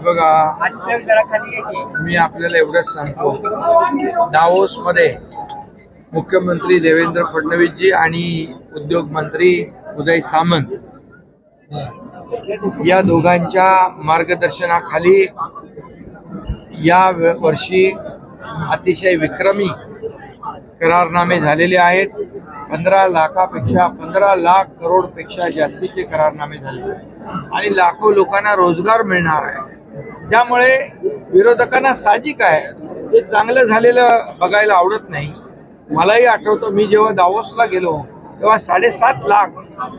हे बघा. मी आपल्याला एवढंच सांगतो. दावोस मध्ये मुख्यमंत्री देवेंद्र फडणवीसजी आणि उद्योग मंत्री उदय सामंत या दोघांच्या मार्गदर्शनाखाली या वर्षी अतिशय विक्रमी करारनामे झालेले आहेत. पंधरा लाखापेक्षा पंधरा लाख करोडपेक्षा जास्तीचे करारनामे झाले. आणि लाखो लोकांना रोजगार मिळणार आहे. त्यामुळे विरोधकांना साहजिक आहे. हे चांगलं झालेलं बघायला आवडत नाही. मलाही आठवतं मी जेव्हा दावोसला गेलो तेव्हा साडेसात लाख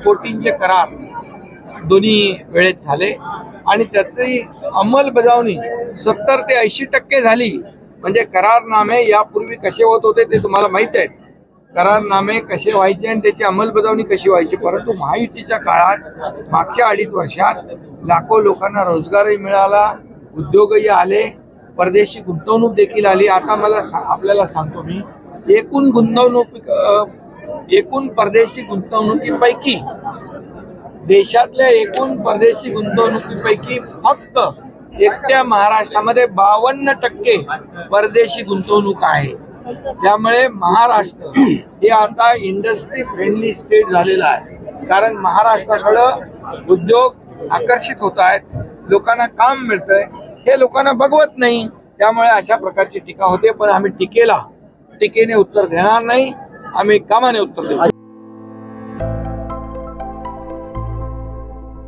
कोटींचे करार दोन्ही वेळेत झाले. आणि त्याची अंमलबजावणी सत्तर ते ऐंशी टक्के झाली. म्हणजे करारनामे यापूर्वी कसे होत होते ते तुम्हाला माहीत आहेत. करारनामे कसे व्हायचे आणि त्याची अंमलबजावणी कशी व्हायची? परंतु महायुतीच्या काळात मागच्या अडीच वर्षात लाखो लोकांना रोजगारही मिळाला. उद्योगही आले परदेशी गुंतवणूक देखील आली. आता मला सा- आपल्याला सांगतो मी एकूण गुंतवणूक एकूण परदेशी गुंतवणुकीपैकी देशातल्या एकूण परदेशी गुंतवणुकीपैकी फक्त एकट्या महाराष्ट्रामध्ये बावन्न टक्के परदेशी गुंतवणूक आहे. त्यामुळे महाराष्ट्र हे आता इंडस्ट्री फ्रेंडली स्टेट झालेलं आहे. कारण महाराष्ट्राकडं उद्योग आकर्षित होत आहेत. लोकांना काम मिळतंय हे लोकांना बघवत नाही. त्यामुळे अशा प्रकारची टीका होते पण आम्ही टीकेला टीकेने उत्तर देणार नाही आम्ही कामाने उत्तर देऊ.